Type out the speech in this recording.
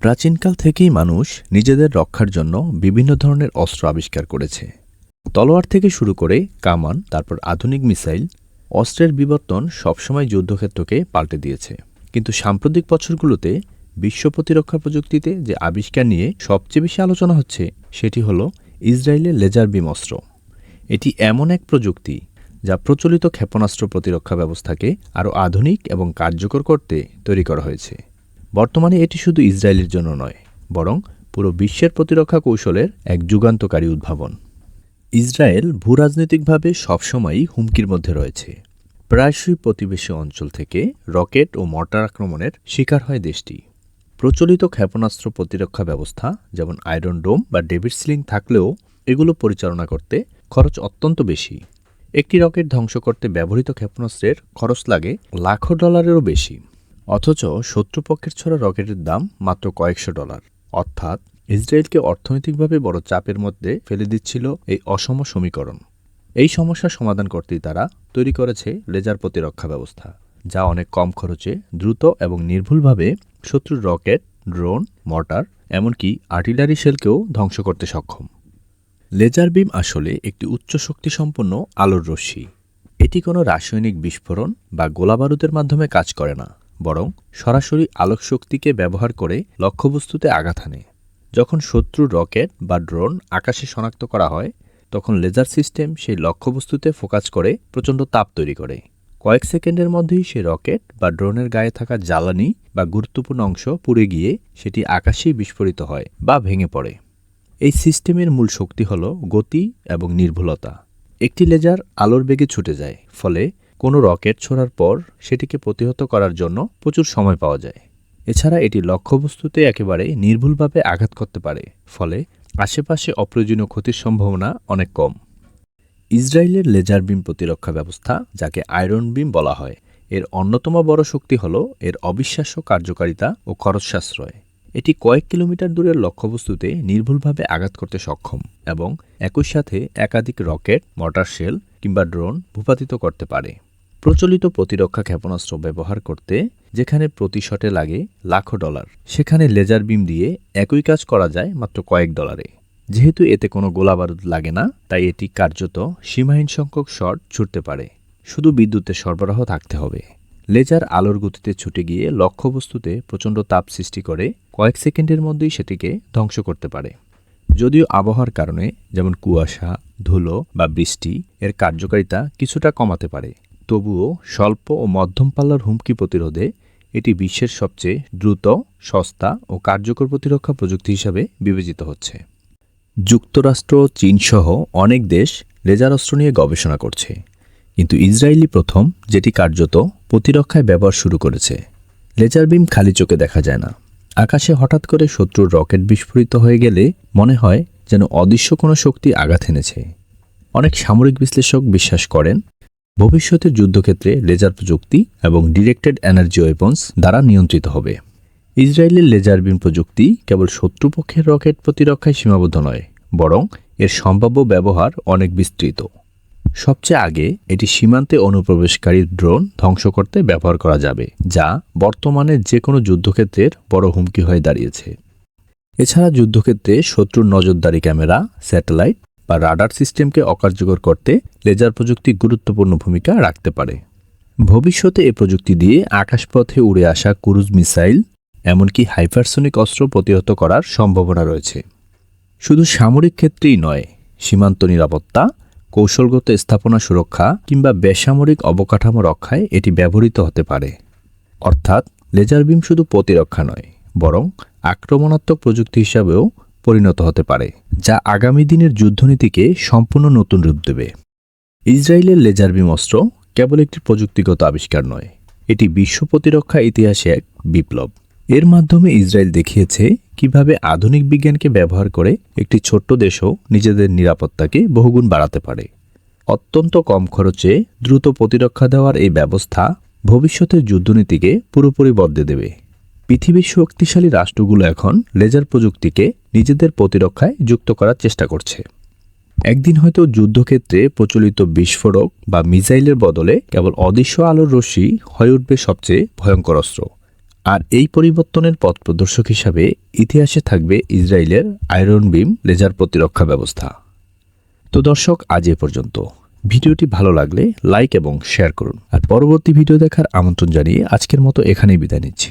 প্রাচীনকাল থেকেই মানুষ নিজেদের রক্ষার জন্য বিভিন্ন ধরনের অস্ত্র আবিষ্কার করেছে। তলোয়ার থেকে শুরু করে কামান, তারপর আধুনিক মিসাইল, অস্ত্রের বিবর্তন সবসময় যুদ্ধক্ষেত্রকে পাল্টে দিয়েছে। কিন্তু সাম্প্রতিক বছরগুলোতে বিশ্ব প্রতিরক্ষা প্রযুক্তিতে যে আবিষ্কার নিয়ে সবচেয়ে বেশি আলোচনা হচ্ছে, সেটি হলো ইসরায়েলের লেজার বিম অস্ত্র। এটি এমন এক প্রযুক্তি যা প্রচলিত ক্ষেপণাস্ত্র প্রতিরক্ষা ব্যবস্থাকে আরও আধুনিক এবং কার্যকর করতে তৈরি করা হয়েছে। বর্তমানে এটি শুধু ইসরায়েলের জন্য নয়, বরং পুরো বিশ্বের প্রতিরক্ষা কৌশলের এক যুগান্তকারী উদ্ভাবন। ইসরায়েল ভূরাজনৈতিকভাবে সবসময়ই হুমকির মধ্যে রয়েছে। প্রায়শই প্রতিবেশী অঞ্চল থেকে রকেট ও মর্টার আক্রমণের শিকার হয় দেশটি। প্রচলিত ক্ষেপণাস্ত্র প্রতিরক্ষা ব্যবস্থা, যেমন আয়রন ডোম বা ডেভিড স্লিং থাকলেও এগুলো পরিচালনা করতে খরচ অত্যন্ত বেশি। একটি রকেট ধ্বংস করতে ব্যবহৃত ক্ষেপণাস্ত্রের খরচ লাগে লাখো ডলারেরও বেশি। অথচ শত্রুপক্ষের ছড়া রকেটের দাম মাত্র কয়েকশো ডলার। অর্থাৎ ইসরায়েলকে অর্থনৈতিকভাবে বড় চাপের মধ্যে ফেলে দিচ্ছিল এই অসম সমীকরণ। এই সমস্যার সমাধান করতেই তারা তৈরি করেছে লেজার প্রতিরক্ষা ব্যবস্থা, যা অনেক কম খরচে দ্রুত এবং নির্ভুলভাবে শত্রুর রকেট, ড্রোন, মর্টার, এমনকি আর্টিলারি শেলকেও ধ্বংস করতে সক্ষম। লেজার বিম আসলে একটি উচ্চ শক্তিসম্পন্ন আলোর রশ্মি। এটি কোনো রাসায়নিক বিস্ফোরণ বা গোলাবারুদের মাধ্যমে কাজ করে না। বরং সরাসরি আলোক শক্তিকে ব্যবহার করে লক্ষ্যবস্তুতে আঘাত হানে। যখন শত্রুর রকেট বা ড্রোন আকাশে শনাক্ত করা হয়, তখন লেজার সিস্টেম সেই লক্ষ্যবস্তুতে ফোকাস করে প্রচণ্ড তাপ তৈরি করে। কয়েক সেকেন্ডের মধ্যেই সে রকেট বা ড্রোনের গায়ে থাকা জ্বালানি বা গুরুত্বপূর্ণ অংশ পুড়ে গিয়ে সেটি আকাশেই বিস্ফোরিত হয় বা ভেঙে পড়ে। এই সিস্টেমের মূল শক্তি হল গতি এবং নির্ভুলতা। একটি লেজার আলোর বেগে ছুটে যায়, ফলে কোনো রকেট ছোড়ার পর সেটিকে প্রতিহত করার জন্য প্রচুর সময় পাওয়া যায়। এছাড়া এটি লক্ষ্যবস্তুতে একেবারে নির্ভুলভাবে আঘাত করতে পারে, ফলে আশেপাশে অপ্রয়োজনীয় ক্ষতির সম্ভাবনা অনেক কম। ইসরায়েলের লেজার বিম প্রতিরক্ষা ব্যবস্থা, যাকে আয়রন বিম বলা হয়, এর অন্যতম বড় শক্তি হল এর অবিশ্বাস্য কার্যকারিতা ও খরচ সাশ্রয় এটি কয়েক কিলোমিটার দূরের লক্ষ্যবস্তুতে নির্ভুলভাবে আঘাত করতে সক্ষম এবং একই সাথে একাধিক রকেট, মর্টার শেল কিংবা ড্রোন ভূপাতিত করতে পারে। প্রচলিত প্রতিরক্ষা ক্ষেপণাস্ত্র ব্যবহার করতে, যেখানে প্রতি শটে লাগে লাখো ডলার। সেখানে লেজার বিম দিয়ে একই কাজ করা যায় মাত্র কয়েক ডলারে। যেহেতু এতে কোনো গোলাবারুদ লাগে না, তাই এটি কার্যত সীমাহীন সংখ্যক শট ছুটতে পারে। শুধু বিদ্যুতের সরবরাহ থাকতে হবে। লেজার আলোর গতিতে ছুটে গিয়ে লক্ষ্যবস্তুতে প্রচণ্ড তাপ সৃষ্টি করে, কয়েক সেকেন্ডের মধ্যেই সেটিকে ধ্বংস করতে পারে। যদিও আবহাওয়ার কারণে, যেমন কুয়াশা, ধুলো বা বৃষ্টি, এর কার্যকারিতা কিছুটা কমাতে পারে। তবুও স্বল্প ও মধ্যম পাল্লার হুমকি প্রতিরোধে এটি বিশ্বের সবচেয়ে দ্রুত, সস্তা ও কার্যকর প্রতিরক্ষা প্রযুক্তি হিসাবে বিবেচিত হচ্ছে। যুক্তরাষ্ট্র, চীনসহ অনেক দেশ লেজার অস্ত্র নিয়ে গবেষণা করছে। কিন্তু ইসরায়েলি প্রথম যেটি কার্যত প্রতিরক্ষায় ব্যবহার শুরু করেছে। লেজার বিম খালি চোখে দেখা যায় না। আকাশে হঠাৎ করে শত্রুর রকেট বিস্ফোরিত হয়ে গেলে মনে হয় যেন অদৃশ্য কোনো শক্তি আঘাত এনেছে। অনেক সামরিক বিশ্লেষক বিশ্বাস করেন ভবিষ্যতের যুদ্ধক্ষেত্রে লেজার প্রযুক্তি এবং ডিরেক্টেড এনার্জি ওয়েপন্স দ্বারা নিয়ন্ত্রিত হবে। ইসরায়েলের লেজার বিম প্রযুক্তি কেবল শত্রুপক্ষের রকেট প্রতিরক্ষায় সীমাবদ্ধ নয়, বরং এর সম্ভাব্য ব্যবহার অনেক বিস্তৃত। সবচেয়ে আগে এটি সীমান্তে অনুপ্রবেশকারী ড্রোন ধ্বংস করতে ব্যবহার করা যাবে, যা বর্তমানে যে কোনো যুদ্ধক্ষেত্রের বড় হুমকি হয়ে দাঁড়িয়েছে। এছাড়া যুদ্ধক্ষেত্রে শত্রুর নজরদারি ক্যামেরা, স্যাটেলাইট বা রাডার সিস্টেমকে অকার্যকর করতে লেজার প্রযুক্তি গুরুত্বপূর্ণ ভূমিকা রাখতে পারে। ভবিষ্যতে এ প্রযুক্তি দিয়ে আকাশপথে উড়ে আসা ক্রুজ মিসাইল, এমনকি হাইপারসোনিক অস্ত্র প্রতিহত করার সম্ভাবনা রয়েছে। শুধু সামরিক ক্ষেত্রেই নয়, সীমান্ত নিরাপত্তা, কৌশলগত স্থাপনা সুরক্ষা কিংবা বেসামরিক অবকাঠামো রক্ষায় এটি ব্যবহৃত হতে পারে। অর্থাৎ লেজার বিম শুধু প্রতিরক্ষা নয়, বরং আক্রমণাত্মক প্রযুক্তি হিসাবেও পরিণত হতে পারে। যা আগামী দিনের যুদ্ধনীতিকে সম্পূর্ণ নতুন রূপ দেবে। ইসরায়েলের লেজার বিম অস্ত্র কেবল একটি প্রযুক্তিগত আবিষ্কার নয়, এটি বিশ্ব প্রতিরক্ষা ইতিহাসে এক বিপ্লব। এর মাধ্যমে ইসরায়েল দেখিয়েছে কীভাবে আধুনিক বিজ্ঞানকে ব্যবহার করে একটি ছোট্ট দেশও নিজেদের নিরাপত্তাকে বহুগুণ বাড়াতে পারে। অত্যন্ত কম খরচে দ্রুত প্রতিরক্ষা দেওয়ার এই ব্যবস্থা ভবিষ্যতের যুদ্ধনীতিকে পুরোপুরি বদলে দেবে। পৃথিবীর শক্তিশালী রাষ্ট্রগুলো এখন লেজার প্রযুক্তিকে নিজেদের প্রতিরক্ষায় যুক্ত করার চেষ্টা করছে। একদিন হয়তো যুদ্ধক্ষেত্রে প্রচলিত বিস্ফোরক বা মিসাইলের বদলে কেবল অদৃশ্য আলোর রশ্মি হয়ে উঠবে সবচেয়ে ভয়ঙ্কর অস্ত্র। আর এই পরিবর্তনের পথ প্রদর্শক হিসাবে ইতিহাসে থাকবে ইসরায়েলের আয়রন বিম লেজার প্রতিরক্ষা ব্যবস্থা। তো দর্শক, আজ এ পর্যন্ত। ভিডিওটি ভালো লাগলে লাইক এবং শেয়ার করুন। আর পরবর্তী ভিডিও দেখার আমন্ত্রণ জানিয়ে আজকের মতো এখানেই বিদায় নিচ্ছি।